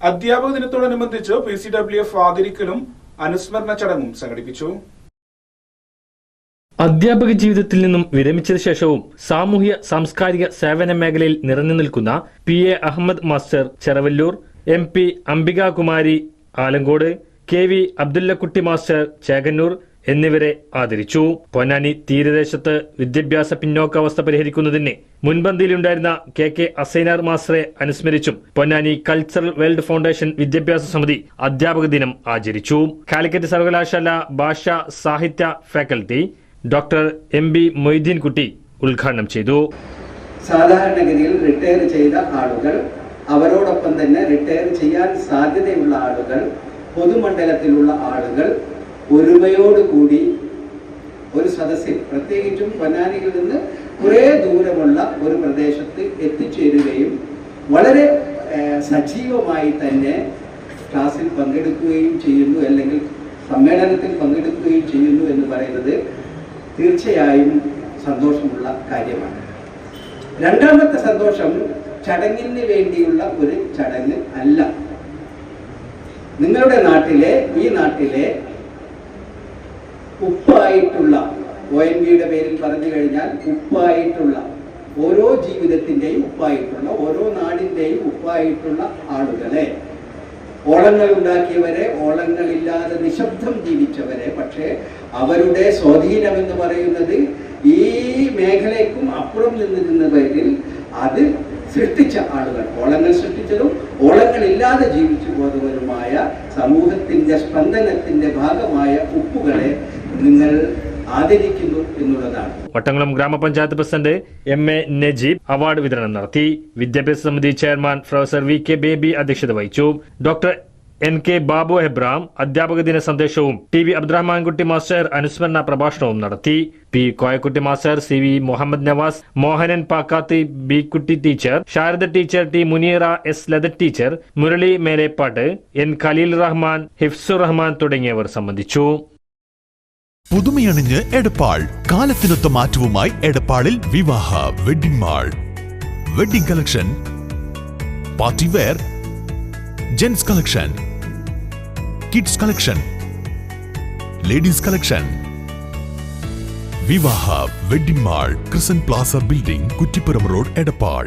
അധ്യാപക ദിനത്തോടനുബന്ധിച്ച് P C W F ആദരിക്കലും അനുസ്മരണ ചടങ്ങും സംഘടിപ്പിച്ചു. അധ്യാപക ജീവിതത്തിൽ നിന്നും വിരമിച്ചതിനു ശേഷവും സാമൂഹ്യ സാംസ്കാരിക സേവന മേഖലയിൽ നിറഞ്ഞു നിൽക്കുന്ന P A Ahmed master Cheravallur M P Ambikakumari Alangode K V Abdullakutty master Chekannur എന്നിവരെ ആദരിച്ചു. പൊന്നാനി തീരദേശത്ത് വിദ്യാഭ്യാസ പിന്നോക്കാവസ്ഥ പരിഹരിക്കുന്നതിന് മുൻപന്തിയിലുണ്ടായിരുന്ന കെ കെ അസൈനാർ മാസ്റ്ററെ അനുസ്മരിച്ചും പൊന്നാനി കൾച്ചറൽ വേൾഡ് ഫൗണ്ടേഷൻ വിദ്യാഭ്യാസ സമിതി അധ്യാപക ദിനം ആചരിച്ചു. കാലിക്കറ്റ് സർവകലാശാല ഭാഷ സാഹിത്യ faculty doctor M B Moideen Kutty ഉദ്ഘാടനം ചെയ്തു. സാധാരണഗതിയിൽ റിട്ടയർ ചെയ്ത ആളുകൾ അവരോടൊപ്പം തന്നെ റിട്ടയർ ചെയ്യാൻ സാധ്യതയുള്ള ആളുകൾ പൊതുമണ്ഡലത്തിലുള്ള ആളുകൾ ഒരുമയോടുകൂടി ഒരു സദസ്സിൽ പ്രത്യേകിച്ചും പൊന്നാനിയിൽ നിന്ന് കുറേ ദൂരമുള്ള ഒരു പ്രദേശത്ത് എത്തിച്ചേരുകയും വളരെ സജീവമായി തന്നെ ക്ലാസ്സിൽ പങ്കെടുക്കുകയും ചെയ്യുന്നു അല്ലെങ്കിൽ സമ്മേളനത്തിൽ പങ്കെടുക്കുകയും ചെയ്യുന്നു എന്ന് പറയുന്നത് തീർച്ചയായും സന്തോഷമുള്ള കാര്യമാണ്. രണ്ടാമത്തെ സന്തോഷം ചടങ്ങിന് വേണ്ടിയുള്ള ഒരു ചടങ്ങ് അല്ല. നിങ്ങളുടെ നാട്ടിലെ ഈ നാട്ടിലെ ഉപ്പായിട്ടുള്ള ഒ എൻ വിയുടെ പേരിൽ പറഞ്ഞു കഴിഞ്ഞാൽ ഉപ്പായിട്ടുള്ള ഓരോ ജീവിതത്തിന്റെയും ഉപ്പായിട്ടുള്ള ഓരോ നാടിന്റെയും ഉപ്പായിട്ടുള്ള ആളുകളെ. ഓളങ്ങൾ ഉണ്ടാക്കിയവരെ ഓളങ്ങളില്ലാതെ നിശബ്ദം ജീവിച്ചവരെ. പക്ഷേ അവരുടെ സ്വാധീനം എന്ന് പറയുന്നത് ഈ മേഖലയ്ക്കും അപ്പുറം നിന്നിരുന്ന പേരിൽ അത് സൃഷ്ടിച്ച ആളുകൾ. ഓളങ്ങൾ സൃഷ്ടിച്ചതും ഓളങ്ങളില്ലാതെ ജീവിച്ചു പോയവരുമായ സമൂഹത്തിന്റെ സ്പന്ദനത്തിന്റെ ഭാഗമായ ഉപ്പുകളെ നിങ്ങൾ ആദരിക്കുന്നു എന്നുള്ളതാണ്. വട്ടംകുളം ഗ്രാമപഞ്ചായത്ത് president M A Najeeb award വിതരണം നടത്തി. വിദ്യാഭ്യാസ സമിതി chairman professor V K Baby അധ്യക്ഷത വഹിച്ചു. Doctor N K Babu Abraham അധ്യാപക ദിന സന്ദേശവും ടി വി അബ്ദുറഹ്മാൻകുട്ടി മാസ്റ്റർ അനുസ്മരണ പ്രഭാഷണവും നടത്തി. P Koyakutty master C V Muhammad Navas Mohanan Pakkathi B Kutty teacher Sharada teacher T Muneera S Latha teacher Murali Melepat N Khaleel Rahman Hifsur Rahman തുടങ്ങിയവർ സംബന്ധിച്ചു. പുതുമയണിഞ്ഞ് എടപ്പാൾ കാലത്തിനൊത്ത മാറ്റവുമായി എടപ്പാളിൽ Vivaha wedding mall. Wedding collection party wear gents collection kids collection ladies collection Vivaha wedding mall Krisan plaza building Kuttippuram road Edappal.